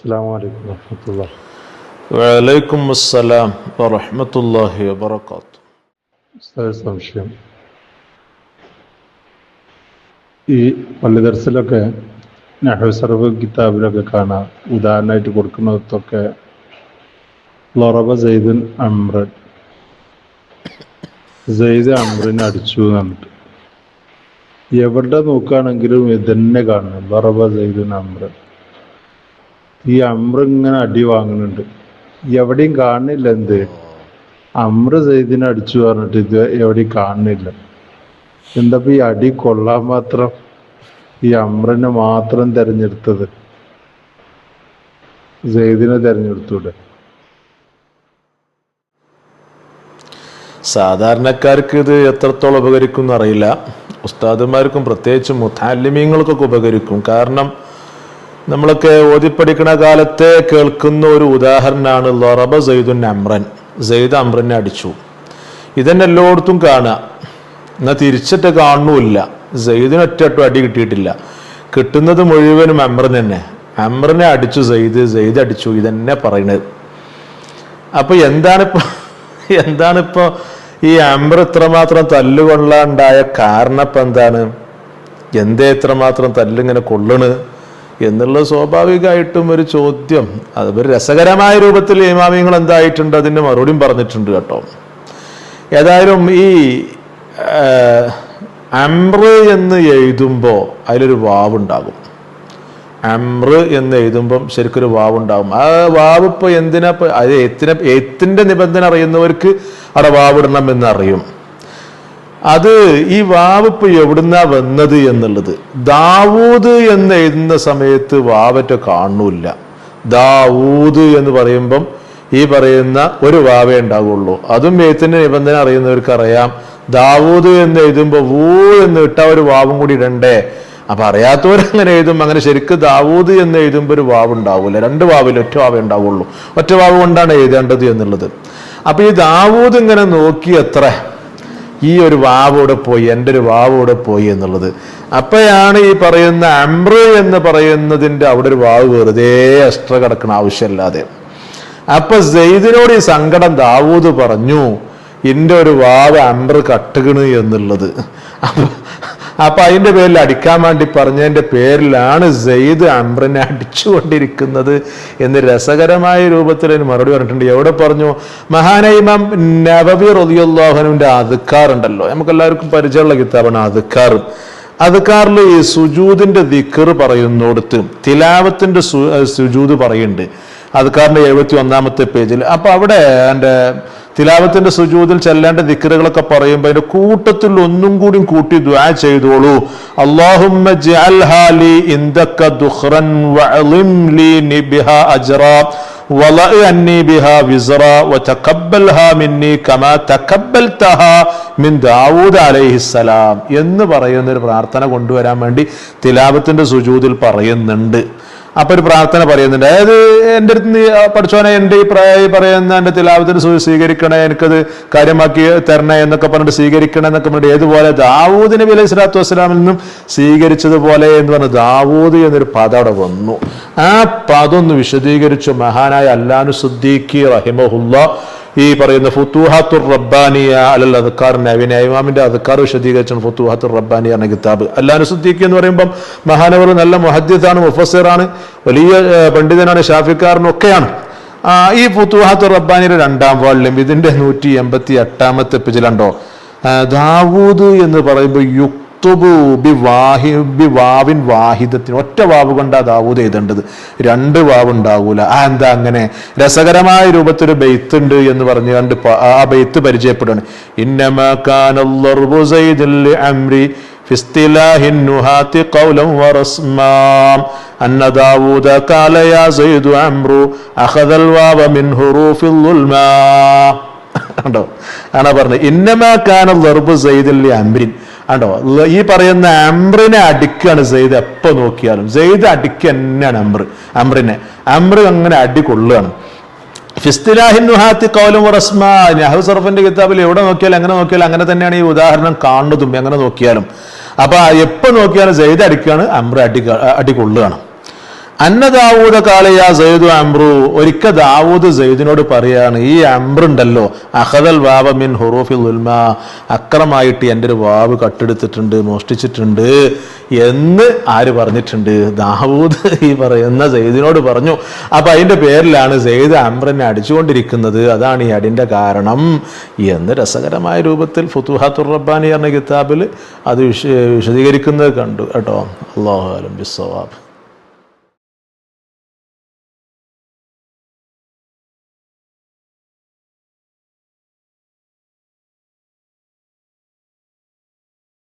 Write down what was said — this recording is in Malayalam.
السلام عليكم ورحمة الله വലൈക്കും അസ്സലാം വറഹമത്തല്ലാഹി വബർക്കാത്തു ഉസ്താദ് സംശയം ഈ പള്ളി ദർസിലൊക്കെ നെഹ്സർവ് കിതാബിലൊക്കെ കാണാം ഉദാഹരണമായിട്ട് കൊടുക്കുന്നിടത്തൊക്കെ ലൊറബ സെയ്ദൻ അമ്രൻ സെയ്ദ് അമ്രനെ അടിച്ചു എന്ന് പറഞ്ഞിട്ട് എവിടെ നോക്കുകയാണെങ്കിലും ഇതന്നെ കാണണം ലൊറബ സെയ്ദൻ അമ്രൻ ഈ അമ്ര ഇങ്ങനെ അടി വാങ്ങുന്നുണ്ട് എവിടെയും കാണുന്നില്ല എന്ത്? അമ്ര സെയ്ദിനെ അടിച്ചു പറഞ്ഞിട്ട് ഇത് എവിടെയും കാണുന്നില്ല എന്താ ഈ അടി കൊള്ളാൻ മാത്രം ഈ അമ്രനെ മാത്രം തെരഞ്ഞെടുത്തത്? സെയ്ദിനെ തെരഞ്ഞെടുത്തൂടെ? സാധാരണക്കാർക്ക് ഇത് എത്രത്തോളം ഉപകരിക്കും എന്നറിയില്ല ഉസ്താദുമാർക്കും പ്രത്യേകിച്ച് മുത്താലിമീങ്ങൾക്കൊക്കെ ഉപകരിക്കും. കാരണം നമ്മളൊക്കെ ഓതിപ്പടിക്കണ കാലത്തെ കേൾക്കുന്ന ഒരു ഉദാഹരണമാണ് ലൊറബ സെയ്ദുൻ അമ്രൻ. സെയ്ദ് അമ്രനെ അടിച്ചു. ഇതന്നെ എല്ലായിടത്തും കാണുക. എന്നാൽ തിരിച്ചിട്ട് കാണുന്നില്ല സെയ്ദിന് ഒറ്റട്ടും അടി കിട്ടിയിട്ടില്ല. കിട്ടുന്നത് മുഴുവനും അമ്രൻ തന്നെ. അമ്രനെ അടിച്ചു സെയ്ദ് സെയ്ദ് അടിച്ചു. ഇതന്നെ പറയണത്. അപ്പൊ എന്താണിപ്പോ എന്താണിപ്പോ ഈ അമ്ര ഇത്രമാത്രം തല്ലുകൊള്ളാണ്ടായ കാരണം ഇപ്പൊ എന്താണ്? എന്തേ ഇത്രമാത്രം തല്ലിങ്ങനെ കൊള്ളണ്? എന്നുള്ളത് സ്വാഭാവികമായിട്ടും ഒരു ചോദ്യം. അത് ഒരു രസകരമായ രൂപത്തിൽ ഇമാമിങ്ങൾ എന്തായിട്ടുണ്ട് അതിന്റെ മറുപടിയും പറഞ്ഞിട്ടുണ്ട് കേട്ടോ. ഏതായാലും ഈ അമ്ര എന്ന് എഴുതുമ്പോൾ അതിലൊരു വാവുണ്ടാകും. അമ്ര എന്ന് എഴുതുമ്പം ശരിക്കൊരു വാവുണ്ടാകും. ആ വാവ് ഇപ്പോൾ എന്തിനാ അത് എത്തിനെ എത്തിന്റെ നിബന്ധന അറിയുന്നവർക്ക് അവിടെ വാവിടണം എന്ന് അറിയും അത് ഈ വാവിപ്പ് എവിടുന്നാ വന്നത് എന്നുള്ളത്. ദാവൂദ് എന്ന് എഴുതുന്ന സമയത്ത് വാവറ്റ കാണൂല ദാവൂദ് എന്ന് പറയുമ്പം ഈ പറയുന്ന ഒരു വാവേ ഉണ്ടാവുള്ളൂ. അതും എഴുത്തിന്റെ നിബന്ധന അറിയുന്നവർക്ക് അറിയാം ദാവൂദ് എന്ന് എഴുതുമ്പോൾ വൂ എന്ന് ഇട്ട ഒരു വാവും കൂടി ഇടണ്ടേ? അപ്പൊ അറിയാത്തവരങ്ങനെ എഴുതും അങ്ങനെ ശരിക്ക് ദാവൂദ് എന്ന് എഴുതുമ്പോൾ ഒരു വാവ് ഉണ്ടാവൂല. രണ്ട് വാവിൽ ഒറ്റ വാവേ ഉണ്ടാവുള്ളൂ. ഒറ്റ വാവ് കൊണ്ടാണ് എഴുതേണ്ടത് എന്നുള്ളത്. അപ്പൊ ഈ ദാവൂദ് ഇങ്ങനെ നോക്കി എത്ര ഈ ഒരു വാവോടെ പോയി എന്റെ ഒരു വാവ് ഇവിടെ പോയി എന്നുള്ളത്. അപ്പോഴാണ് ഈ പറയുന്ന അമ്ര എന്ന് പറയുന്നതിന്റെ അവിടെ ഒരു വാവ് വെറുതെ അഷ്ട്ര കിടക്കണ ആവശ്യമില്ലാതെ. അപ്പൊ സെയ്ദിനോട് ഈ സങ്കടം ദാവൂദ് പറഞ്ഞു എന്റെ ഒരു വാവ് അമ്ര കട്ടുകണ് എന്നുള്ളത്. അപ്പൊ അതിന്റെ പേരിൽ അടിക്കാൻ വേണ്ടി പറഞ്ഞതിന്റെ പേരിലാണ് സെയ്ദ് അമ്രനെ അടിച്ചുകൊണ്ടിരിക്കുന്നത് എന്ന് രസകരമായ രൂപത്തിൽ മറുപടി പറഞ്ഞിട്ടുണ്ട്. എവിടെ പറഞ്ഞു? മഹാനൈമം നബബി റലിയുല്ലാഹനുവിന്റെ അതുക്കാറുണ്ടല്ലോ നമുക്ക് എല്ലാവർക്കും പരിചയമുള്ള കിതാബാണ് അതുക്കാർ അതുക്കാറിൽ ഈ സുജൂദിന്റെ ദിക്കർ പറയുന്നിടത്ത് തിലാവത്തിന്റെ സുജൂദ് പറയുന്നുണ്ട്. അതുക്കാറിന്റെ എഴുപത്തി ഒന്നാമത്തെ പേജിൽ. അപ്പോൾ അവിടെ എന്റെ തിലാവത്തിന്റെ സുജൂതിൽ ചെല്ലേണ്ട ദിക്കറുകളൊക്കെ പറയുമ്പോൾ അതിന്റെ കൂട്ടത്തിൽ ഒന്നും കൂടി കൂട്ടി ദ്വാ ചെയ്തോളൂ. അള്ളാഹുമ്മ എന്ന് പറയുന്ന ഒരു പ്രാർത്ഥന കൊണ്ടുവരാൻ വേണ്ടി തിലാപത്തിന്റെ സുജൂതിൽ പറയുന്നുണ്ട്. അപ്പൊ ഒരു പ്രാർത്ഥന പറയുന്നുണ്ട്. അതായത് എന്റെ അടുത്ത് നീ പഠിച്ചോനെ എന്റെ ഈ പ്രായ പറയുന്ന എന്റെ തിലാവത്തിന് സൂചി സ്വീകരിക്കണേ എനിക്കത് കാര്യമാക്കി തരണേ എന്നൊക്കെ പറഞ്ഞിട്ട് സ്വീകരിക്കണേ എന്നൊക്കെ പറഞ്ഞിട്ട് ഏതുപോലെ ദാവൂദ് നബി അലൈഹി സ്വലാത്തു വസ്സലാമിൽ നിന്നും സ്വീകരിച്ചതുപോലെ എന്ന് പറഞ്ഞ് ദാവൂദ് എന്നൊരു പദം അവിടെ വന്നു. ആ പദം ഒന്ന് വിശദീകരിച്ചു. മഹാനായ അല്ലാനു സുദ്ദീഖി റഹിമഹുല്ല. ഈ പറയുന്ന ഫുത്തൂഹാത്തുർ റബ്ബാനിയ അല്ലല്ല അദ്ക്കാർ നവീന ഇമാമിന്റെ അദ്ക്കാർ വിശദീകരിച്ച ഫുത്തൂഹാത്തുർ റബ്ബാനിയ എന്ന കിതാബ്. അല്ലാനു സുദ്ദീഖി എന്ന് പറയുമ്പം മഹാനവർ നല്ല മുഹദ്ദിദാണ് മുഫസ്സിറാണ് വലിയ പണ്ഡിതനാണ് ഒക്കെയാണ്. ഈ ഫുത്തൂഹാത്തുർ റബ്ബാനിയുടെ രണ്ടാം വാളിലും ഇതിന്റെ നൂറ്റി എൺപത്തി എട്ടാമത്തെ പിജിലുണ്ടോ ദാവൂദ് എന്ന് പറയുമ്പോൾ യുക്തുബു ബി വാഹി ബി വാവിൻ വാഹിദത്തിന് ഒറ്റ വാവ് കൊണ്ടാ ദാവൂദ് എഴുതേണ്ടത് രണ്ട് വാവ് ഉണ്ടാകൂല ആ എന്താ അങ്ങനെ രസകരമായ രൂപത്തിൽ ഒരു ബെയ്ത്ത് ഉണ്ട് എന്ന് പറഞ്ഞു കണ്ട് പ- ആ ബെയ്ത്ത് പരിചയപ്പെടുകയാണ് ഇന്നമാ കാനല്ലർബു സൈദിൽ അംരി في اصطلاح النهاة قولا ورسما أن داود قال يا زيد عمرو أخذ الواو من حروف الظلما ഉണ്ടോ ആണോ പറഞ്ഞത് ഇന്നമാക്കാന വെറുബ് സെയ്ദല്ലി അമ്രിൻ ആണ്ടോ? ഈ പറയുന്ന അമ്രിനെ അടിക്കാണ് സെയ്ദ് എപ്പോ നോക്കിയാലും. സെയ്ദ് അടിക്കുക തന്നെയാണ് അമ്ര. അമ്രിനെ. അമ്ര അങ്ങനെ അടി കൊള്ളുകയാണ്. ഫിസ്തിലാഹിൻ കൗലും റസ്മ നഹു സർഫിന്റെ കിതാബിൽ എവിടെ നോക്കിയാലും എങ്ങനെ നോക്കിയാലും അങ്ങനെ തന്നെയാണ് ഈ ഉദാഹരണം കാണുന്നതും എങ്ങനെ നോക്കിയാലും. അപ്പൊ എപ്പോ നോക്കിയാലും സെയ്ദ് അടിക്കുകയാണ് അമ്ര അടി അടി കൊള്ളുകയാണ്. അന്ന ദാവൂദ കാളിയ സൈദു അമ്രു ഒരിക്ക ദാവൂദ് സയ്യിദിനോട് പറയാണ് ഈ അമ്രുണ്ടല്ലോ അഹദൽ വാവ മിൻ ഹുറൂഫിൽ ഉൽമ അക്രമായിട്ട് എന്റെ ഒരു വാവ് കട്ടെടുത്തിട്ടുണ്ട് മോഷ്ടിച്ചിട്ടുണ്ട് എന്ന് ആര് പറഞ്ഞിട്ടുണ്ട്? ദാവൂദ് ഈ പറയുന്ന സയ്യിദിനോട് പറഞ്ഞു. അപ്പൊ അതിന്റെ പേരിലാണ് സയ്യിദ് അമ്രനെ അടിച്ചുകൊണ്ടിരിക്കുന്നത്. അതാണ് ഈ അടിന്റെ കാരണം. എന്ന് രസകരമായ രൂപത്തിൽ ഫുത്തുഹാത്തുർ റബ്ബാനി എന്ന കിതാബിൽ അത് വിശ വിശദീകരിക്കുന്നത് കണ്ടു. കേട്ടോ. അള്ളാഹു അലം ബിസ്സവാബ്.